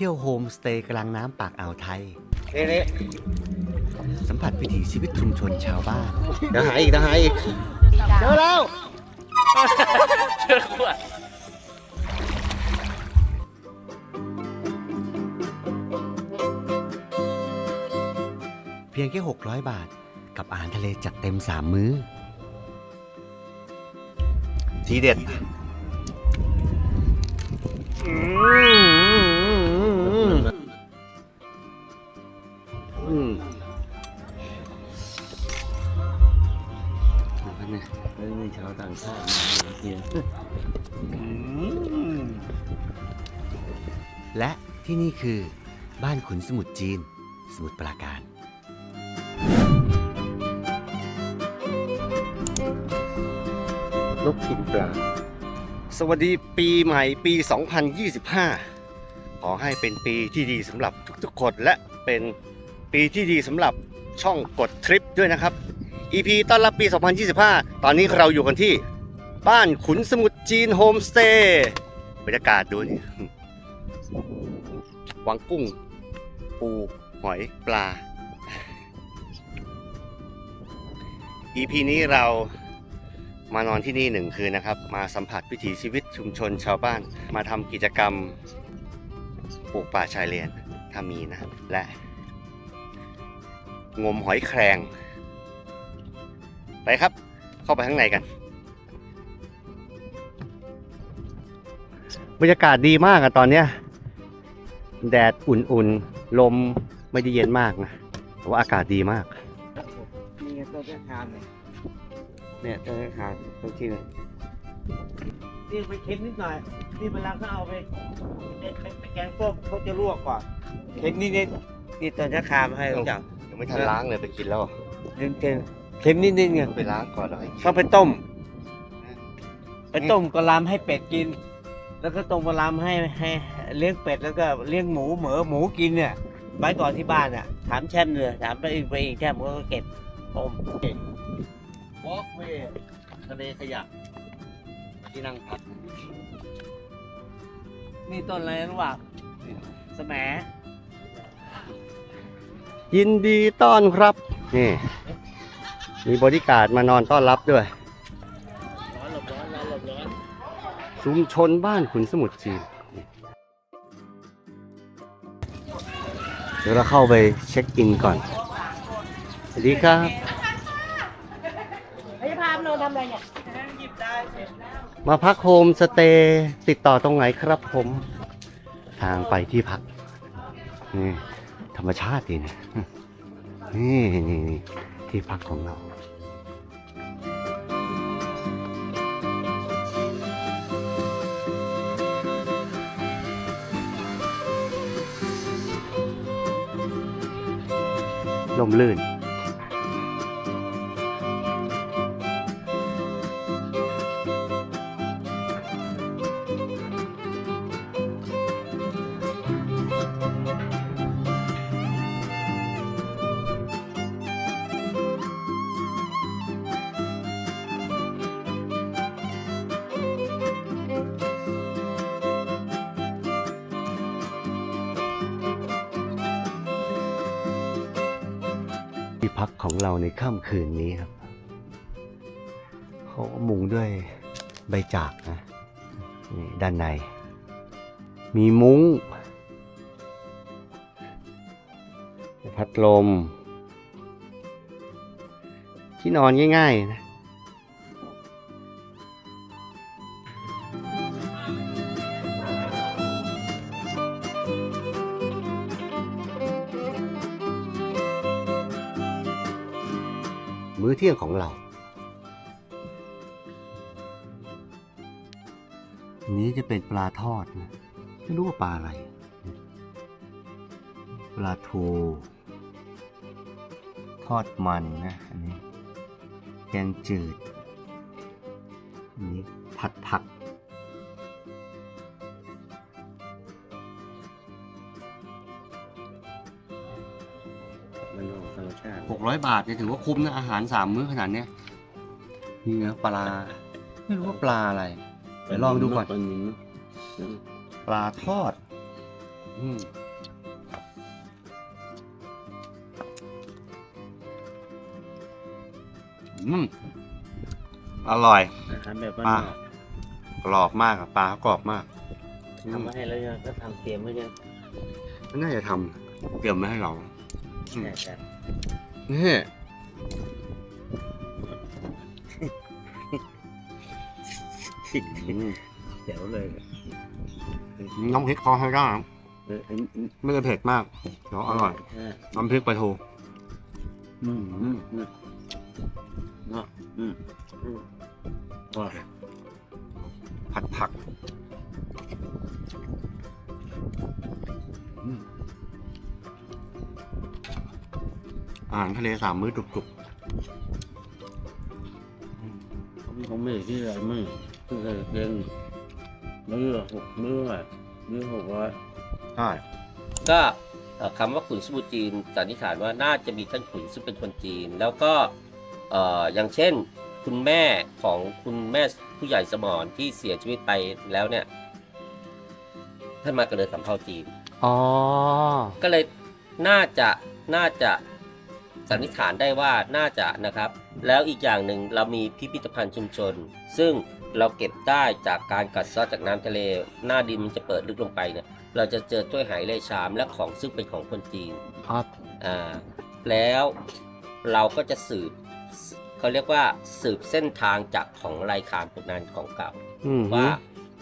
เที่ยวโฮมสเตย์กลางน้ำปากอ่าวไทย นี่นี่สัมผัสวิถีชีวิตชุมชนชาวบ้าน เดี๋ยวหาอีกเดี๋ยวหาอีกเจอแล้วเจอขวดเพียงแค่ 600 บาท กับอาหารทะเลจัดเต็ม 3 มื้อ ทีเด็ด อื นนี้เรื่องชาวต่างชาติมากินและที่นี่คือบ้านขุนสมุทรจีน สมุทรปราการลูกกินปลา สวัสดีปีใหม่ปี 2025 ขอให้เป็นปีที่ดีสำหรับทุกๆคนและเป็นปีที่ดีสำหรับช่องกดทริปด้วยนะครับ EP ต้อนรับปี 2025 ตอนนี้เราอยู่กันที่ บ้านขุนสมุทรจีนโฮมสเตย์บรรยากาศดูนี่วังกุ้ง ปู หอยปลา EP นี้เรามานอนที่นี่หนึ่งคืนนะครับ มาสัมผัสวิถีชีวิตชุมชนชาวบ้าน มาทำกิจกรรมปลูกป่าชายเลนถ้ามีนะ และ งมหอยแครง ไปครับ เข้าไปข้างในกัน บรรยากาศดีมากอะตอนเนี้ย แดดอุ่นๆ ลมไม่ได้เย็นมากนะแต่ว่าอากาศดีมาก นี่ไงต้นแค่คานเลยเนี่ยตรงนี้ขาตรงที่เลยนี่ไปเค็มนิดหน่อย นี่เวลาเขาเอาไปไปไปไปแกงส้มเขาจะลวกก่อนเค็มนิดนิดนี่ต้นแค่คามให้รู้จักยังไม่ทันล้างเลยไปกินแล้วเค็มเค็ม เค็มนิดนิดไงไปล้างก่อนแล้วให้กินเขาไปต้ม ไปต้มกะลำให้เป็ดกิน แล้วก็ต้มกะลำให้ให้เลี้ยงเป็ดแล้วก็เลี้ยงหมูเหมือหมูกินเนี่ยไว้ก่อนที่บ้านอะ ถามแช่มเลยถามไปอีกไปอีกแช่มก็เก็บต้มวอล์กเวย์ทะเลขยะที่นั่งพักนี่ต้นอะไรรู้ป่ะสมยินดีต้อนรับนี่ มีบริการดมานอนต้อนรับด้วยร้อนหลบร้อนร้อนหลบร้อนชุมชนบ้านขุนสมุทรจีนนี่เดี๋ยวเราเข้าไปเช็คอินก่อน สวัสดีครับพยาพามเราทำอะไรเนี่ยหยิบได้เสร็จมาพักโฮมสเตย์ติดต่อตรงไหนครับผม ทางไปที่พัก นี่ ธรรมชาติดีนะ นี่นี่นี่ที่พักของเรา ลมลื่น คืนนี้ครับ เขามุงด้วยใบจากนะนี่ด้านใน มีมุ้ง พัดลม ที่นอนง่ายๆนะ เที่ยงของเรา นี้จะเป็นปลาทอดนะไม่รู้ว่าปลาอะไร ปลาทู ทอดมันนะอันนี้แกงจืดนี้ผัดผัก หกร้อยบาทเนี่ยถือว่าคุ้มนะอาหารสามมื้อขนาดเนี้ยนี่นะปลา ไม่รู้ว่าปลาอะไรเดี๋ยวลองดูก่อน ปลาทอด อืมอืมอร่อยอาหารแบบบ้านอะนอกกรอบมากอะปลาเขากรอบมากทำมาให้แล้วยังก็ทำเตรียมไว้ยังน่าจะทำเตรียมมาให้เรา อืมใช่ใช่นี่เดี๋ยวเลยน้ำพริกพอให้ได้นะเอออันนี้ไม่ได้เผ็ดมากเดี๋ยวอร่อยใช่น้ำพริกปลาทูอืมอืมอืมเนาะอืมอืมว่าผัดผัก อาหารทะเลสามมื้อจุกเขาไม่ได้ที่อะไรมึงคืออะไรเกินมื้อละหกมื้ออะมื้อหกร้อยๆใช่ก็เอ่อคำว่าขุนสมุทรจีนสันนิษฐานว่าน่าจะมีท่านขุนซึ่งเป็นคนจีน แล้วก็เอ่ออย่างเช่น คุณแม่ของคุณแม่ผู้ใหญ่สมรที่เสียชีวิตไปแล้วเนี่ย ท่านมากระเดินสำเภาจีน อ๋อ ก็เลยน่าจะน่าจะ สันนิษฐานได้ว่าน่าจะนะครับ แล้วอีกอย่างหนึ่งเรามีพิพิธภัณฑ์ชุมชน ซึ่งเราเก็บได้จากการกัดเซาะจากน้ำทะเล หน้าดินมันจะเปิดลึกลงไปเนี่ยเราจะเจอถ้วยไหเลชามและของซึ่งเป็นของคนจีนครับอ่าแล้วเราก็จะสืบเขาเรียกว่าสืบเส้นทางจากของรายคารพวกนั้นของเก่าอืมว่า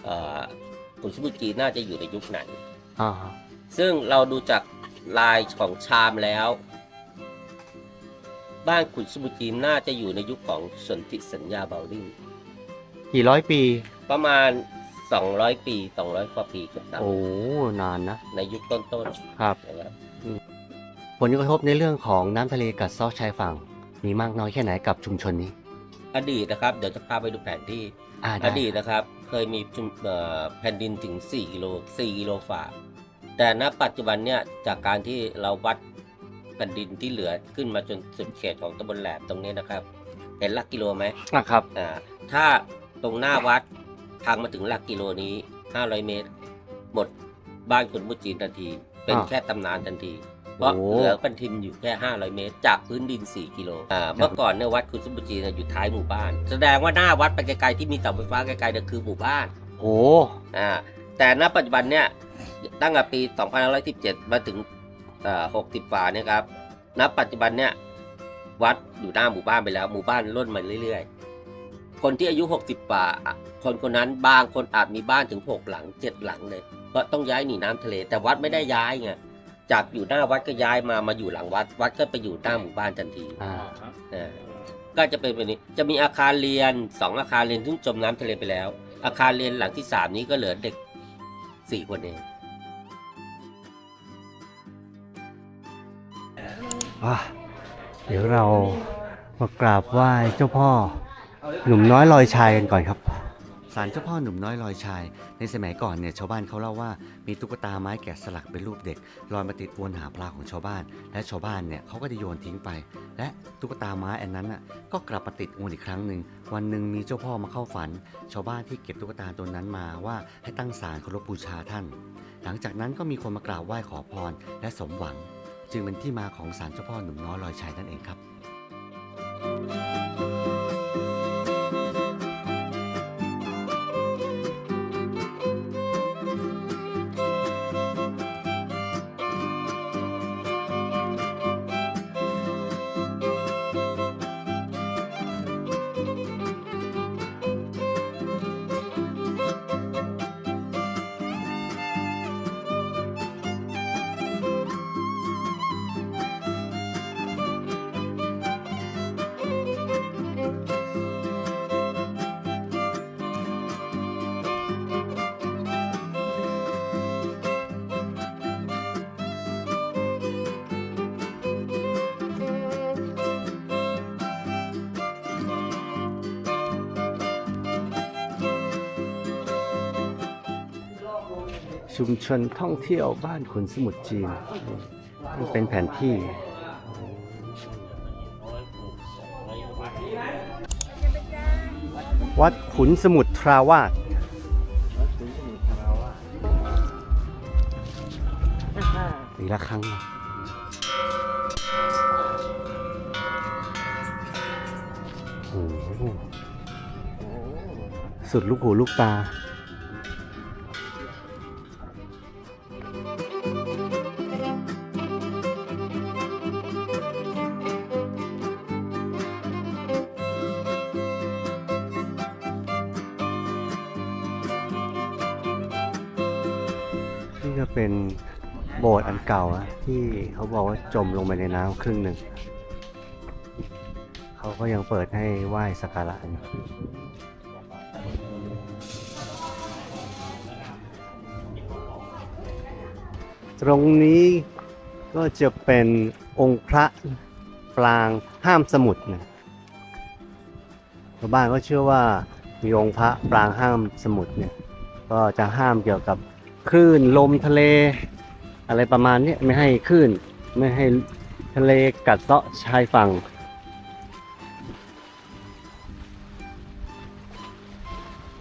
เอ่อขุนสมุทรจีนน่าจะอยู่ในยุคไหนอ่าซึ่งเราดูจากลายของชามแล้ว บ้านขุนสมุทรจีนน่าจะอยู่ในยุคของสนธิสัญญาเบลดิ้งกี่ร้อยปี ประมาณ 200 ปี 200กว่าปีครับโอ้นานนะ ในยุคต้นครับ ๆนะครับ ผลกระทบในเรื่องของน้ำทะเลกัดเซาะชายฝั่ง มีมากน้อยแค่ไหนกับชุมชนนี้ อดีตนะครับ เดี๋ยวจะพาไปดูแผนที่ อ่าอได้ดีตนะครับ เคยมีชุมเอ่อแผ่นดินถึง 4 กิโล 4 กิโลฝ่า แต่ณปัจจุบันเนี่ย จากการที่เราวัด แผ่นดินที่เหลือขึ้นมาจนสุดเขตของตำบลแหลมตรงนี้นะครับ เห็นหลักกิโลไหมนะครับ อ่าถ้าตรงหน้าวัดทางมาถึงหลักกิโลนี้ 500 เมตร หมดบ้านคนมุจีนทันที เป็นอ่าแค่ตำนานทันที เพราะโอ้เหลือปันทินอยู่แค่ 500 เมตร จากพื้นดิน 4 กิโลอ่าเมื่อก่อนเนี่ยวัดคุณสมบุจีนเนยอยู่ท้ายหมู่บ้าน แสดงว่าหน้าวัดไปไกลๆที่มีเสาไฟฟ้าไกลๆเนี่ยคือหมู่บ้าน โอ้ อ่าแต่ณปัจจุบันเนี่ยตั้งแต่ปี 2517 มาถึง เอ่อ60ฝ่าเนี่ยครับณปัจจุบันเนี่ยวัดอยู่หน้าหมู่บ้านไปแล้ว หมู่บ้านล่นมาเรื่อย ๆ คนที่อายุ 60ฝ่าอะคนคนนั้นบางคนอาจมีบ้านถึง 6 หลัง 7 หลังเลยเพราะต้องย้ายหนีน้ำทะเล แต่วัดไม่ได้ย้ายไง จากอยู่หน้าวัดก็ย้ายมา มาอยู่หลังวัด วัดก็ไปอยู่หน้าหมู่บ้านทันทีอ่าอ่าก็จะเป็นแบบนี้ จะมีอาคารเรียนสองอาคารเรียนที่จมน้ำทะเลไปแล้ว อาคารเรียนหลังที่สามนี้ก็เหลือเด็กสี่คนเอง เดี๋ยวเรามากราบไหว้เจ้าพ่อหนุ่มน้อยลอยชายกันก่อนครับศาลเจ้าพ่อหนุ่มน้อยลอยชาย ในสมัยก่อนเนี่ยชาวบ้านเขาเล่าว่ามีตุ๊กตาไม้แกะสลักเป็นรูปเด็กลอยมาติดอวนหาปลาของชาวบ้าน และชาวบ้านเนี่ยเขาก็จะโยนทิ้งไป และตุ๊กตาไม้อันนั้นน่ะก็กลับมาติดอวนอีกครั้งหนึ่งวันหนึ่งมีเจ้าพ่อมาเข้าฝัน ชาวบ้านที่เก็บตุ๊กตาตัวนั้นมาว่าให้ตั้งศาลเคารพบูชาท่าน หลังจากนั้นก็มีคนมากราบไหว้ขอพรและสมหวัง จึงเป็นที่มาของศาลเจ้าพ่อหนุ่มน้อยลอยชายนั่นเองครับ ชุมชนท่องเที่ยวบ้านขุนสมุทรจีน เป็นแผนที่ วัดขุนสมุทรทราวาสปีละครั้งสุดลูกหูลูกตา บสถ์อันเก่าอะที่เขาบอกว่าจมลงไปในน้ำครึ่งหนึ่ง เขาก็ยังเปิดให้ไหว้สักการะอยู่ตรงนี้ก็จะเป็นองค์พระปรางห้ามสมุทรนะชาวบ้านก็เชื่อว่ามีองค์พระปรางห้ามสมุทรเนี่ย ก็จะห้ามเกี่ยวกับคลื่นลมทะเล อะไรประมาณนี้ไม่ให้คลื่น ไม่ให้ทะเลกัดเซาะชายฝั่ง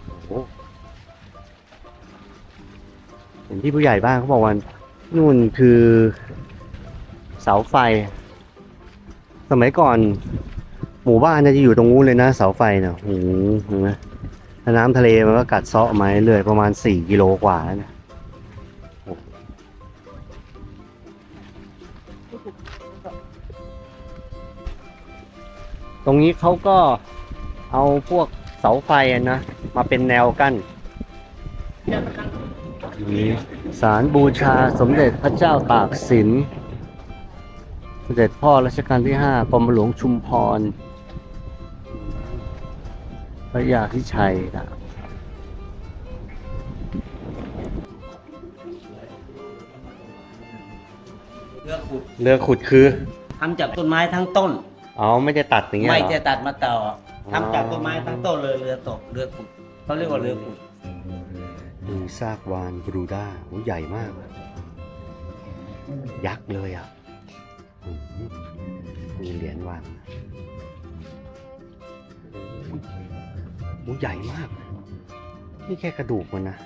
โอ้โหเห็นที่ผู้ใหญ่บ้านเขาบอกว่านู่นคือเสาไฟ สมัยก่อน หมู่บ้านจะอยู่ตรงนู้นเลยนะ เสาไฟเนี่ยโอ้โหนไหมแล้วน้ำทะเลมันก็กัดเซาะมาเรื่อยประมาณ 4 กิโลกว่าแล้วเนะ ตรงนี้เขาก็เอาพวกเสาไฟอะนะ มาเป็นแนวกั้นนี่สารบูชาสมเด็จพระเจ้าตากสินเสด็จพ่อรัชกาลที่ 5กรมหลวงชุมพร พระยาพิชัยนะเรือขุดเรือขุดคือทำจากต้นไม้ทั้งต้น อ๋อไม่ได้ตัดอย่างเงี้ยไม่เหรอ จะตัดมาต่อทำจากต้นไม้ทั้งต้นเลยเรือตกเรือขุดเขาเรียกว่าเรือขุดดูซากวานบรูด้าโอ้ใหญ่มาก ยักษ์เลยอะอืมมีเหรียญวางโอ้ใหญ่มาก นี่แค่กระดูกมันนะ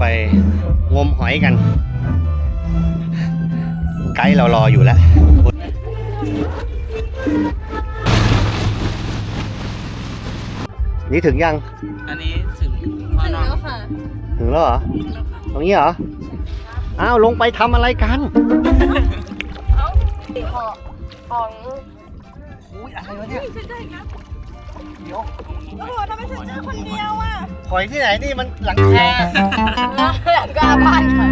ไปงมหอยกัน ไกด์เรารออยู่แล้วนี่ถึงยัง อันนี้ถึงพ่อถึงน้องแล้วค่ะ ถึงแล้วเหรอ ตรงนี้เหรอ อ้าว ลงไปทำอะไรกันของของอุ้ยอะไรวะเนี่ยฉันได้นะ โอ้โหทำไมฉันเจอคนเดียวอะหอยที่ไหนนี่มันหลังคาหลังกาบ้านค่ะ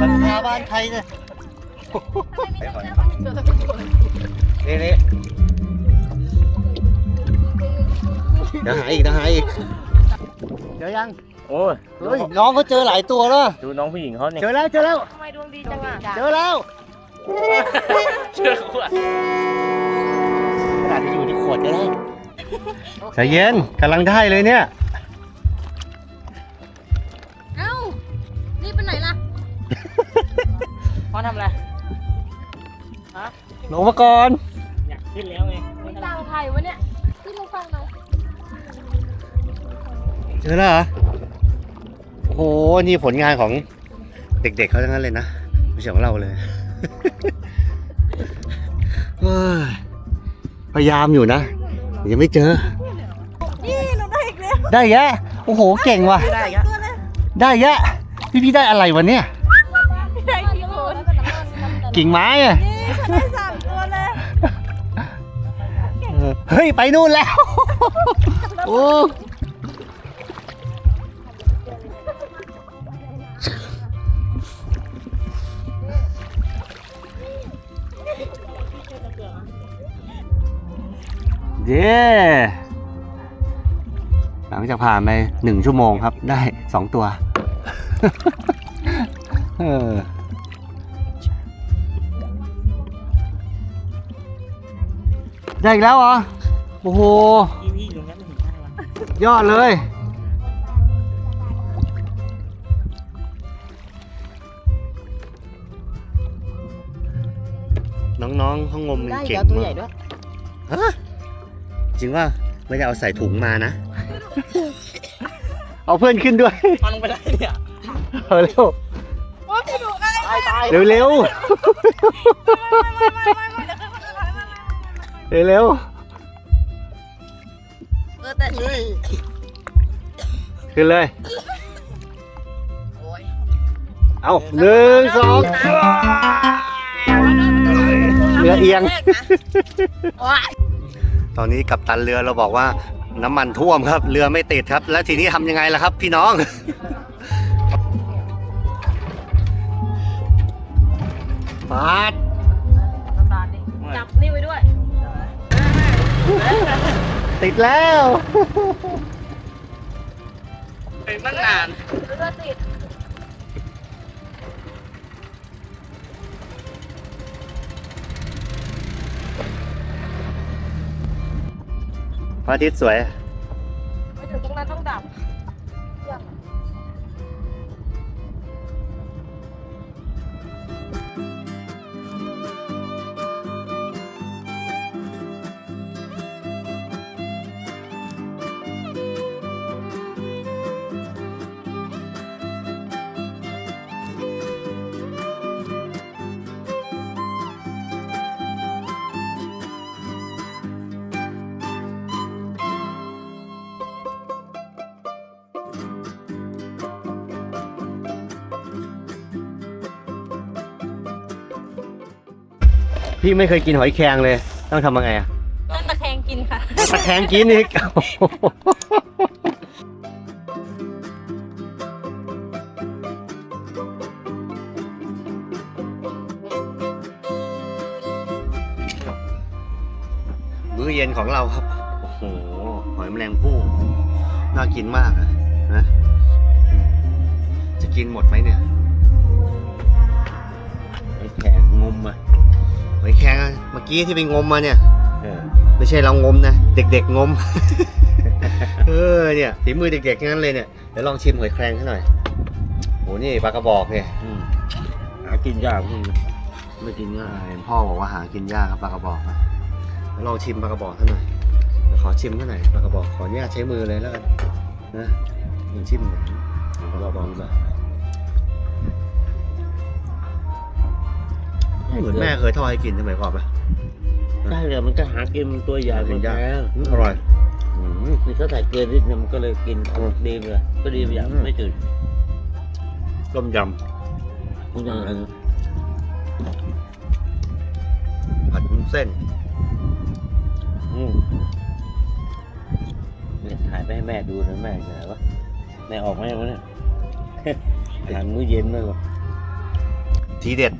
หลังคาบ้านใครเนี่ยเจอคนเดียวนี่นี่เดี๋ยวหาอีกเดี๋ยวหาอีกเจอยังโอ้ยเฮ้ยน้องเขาเจอหลายตัวแล้วดูน้องผู้หญิงเขาเนี่ยเจอแล้วเจอแล้วทำไมดวงดีจังอะเจอแล้วเจอขวดขนาดที่อยู่ที่ขวดก็ได้ ใจเย็นกำลังได้เลยเนี่ย เอ้า นี่เป็นไหนล่ะ พ่อทำอะไรลงมาก่อนอยากขึ้นแล้วไงต่างไทยวะเนี่ยที่มึงฟังหน่อยเจอแล้วเหรอโอ้โหนี่ผลงานของเด็กๆเขาทั้งนั้นเลยนะไม่ใช่ของเราเลย เฮ้ยพยายามอยู่นะ ยังไม่เจอ นี่หนูได้อีกแล้วได้แยะโอ้โหเก่งว่ะ ได้ครับตัวเลยได้แยะพี่พี่ได้อะไรวะเนี่ย ได้กี่คนกิ่งไม้อะนี่ฉันได้สามตัวเลย เออเฮ้ยไปนู่นแล้ว โอ้ ย้หลังจากผ่านไปหนึ่งชั่วโมงครับ ได้สองตัวได้อีกแล้วเหรอ โอ้โหยอดเลย น้องๆเขางมเก่งมากฮะ จริงว่าไม่ได้เอาใส่ถุงมานะ เอาเพื่อนขึ้นด้วยมันไปได้เนี่ยเอาเร็วโอ้พี่ดูไอ้ตายตายเร็วเร็วเร็วเร็วเออแต่ขึ้นเลยโอ้ยเอาหนึ่งสองเรือเอียง โอ้ย ตอนนี้กับตันเรือเราบอกว่าน้ำมันท่วมครับ เรือไม่ติดครับ แล้วทีนี้ทำยังไงล่ะครับ พี่น้อง ปาดจับนี่ไว้ด้วยติดแล้ว เป็นตั้งนาน เรือติด อาทิตย์สวย พี่ไม่เคยกินหอยแครงเลย ต้องทำยังไงอะนั่นตะแคงกินค่ะ ตะแคงกินอีกมื้อเย็นของเราครับ โอ้โห หอยแมลงภู่น่ากินมากอะนะ จะกินหมดไหมเนี่ย กี้ที่ไปงมมาเนี่ย เออไม่ใช่เรางมนะ เด็กๆงม เออเนี่ยฝีมือเด็กๆทั้งนั้นเลยเนี่ยเดี๋ยวลองชิมหอยแครงให้หน่อยโหนี่ปลากระบอกเนี่ยอืมหากินยากมึงไม่กินง่าย เห็นพ่อบอกว่าหากินยากครับปลากระบอกนะเดี๋ยวลองชิมปลากระบอกให้หน่อยเดี๋ยวขอชิมให้หน่อยปลากระบอกขออนุญาตใช้มือเลยแล้วกันนะลองชิมหน่อยปลากระบอกแบบเหมือนแม่เคยทอดให้กินสมัยก่อนปะ ได้เลยมันก็หากินมันตัวใหญ่กิมันนยากแข็งอืมอร่อยอืม นี่เขาใส่เกลือนิดนึงมันก็เลยกินอืมดีเลยก็ดีไปอย่างอืม ไม่จืดต้มยมันยังไงำผัดวุ้นเส้น อืมเนี่ยถ่ายไปให้แม่ดูนะแม่จะไหนวะแม่ออกไหมวะเนี่ยทานมื้อเย็นเลยหรอทีเด็ด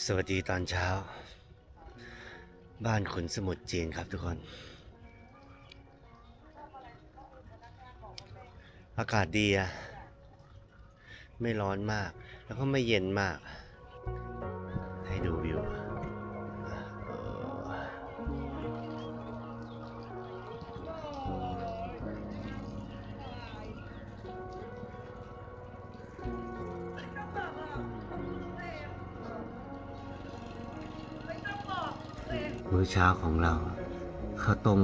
สวัสดีตอนเช้า บ้านขุนสมุทรจีนครับทุกคน อากาศดีอะไม่ร้อนมาก แล้วก็ไม่เย็นมาก มื้อเช้าของเราข้าวต้ม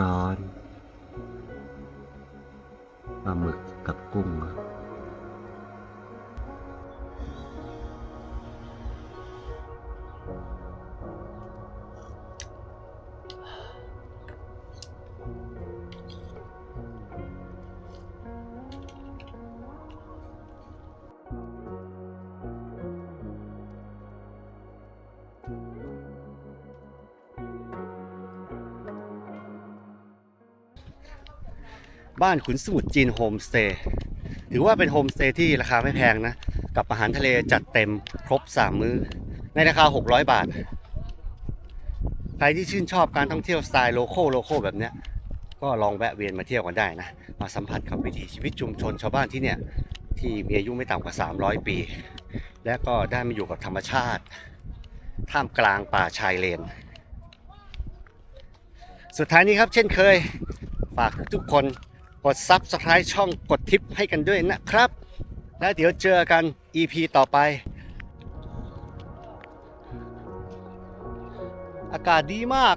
ร้อนๆปลาหมึกกับกุ้งานขุนสมุทรจีนโฮมสเตย์ถือว่าเป็นโฮมสเตย์ที่ราคาไม่แพงนะ กับอาหารทะเลจัดเต็มครบ 3 มื้อ ในราคา 600 บาท ใครที่ชื่นชอบการท่องเที่ยวสไตล์โลโก้โลโก้แบบเนี้ยก็ลองแวะเวียนมาเที่ยวกันได้นะ มาสัมผัสกับวิถีชีวิตชุมชนชาวบ้านที่เนี่ย ที่มีอายุไม่ต่ำกว่า 300 ปี และก็ได้มาอยู่กับธรรมชาติ ท่ามกลางป่าชายเลน สุดท้ายนี้ครับเช่นเคย ฝากทุกคน กด Subscribe ช่องกดทิปให้กันด้วยนะครับ และเดี๋ยวเจอกัน EP ต่อไป อากาศดีมาก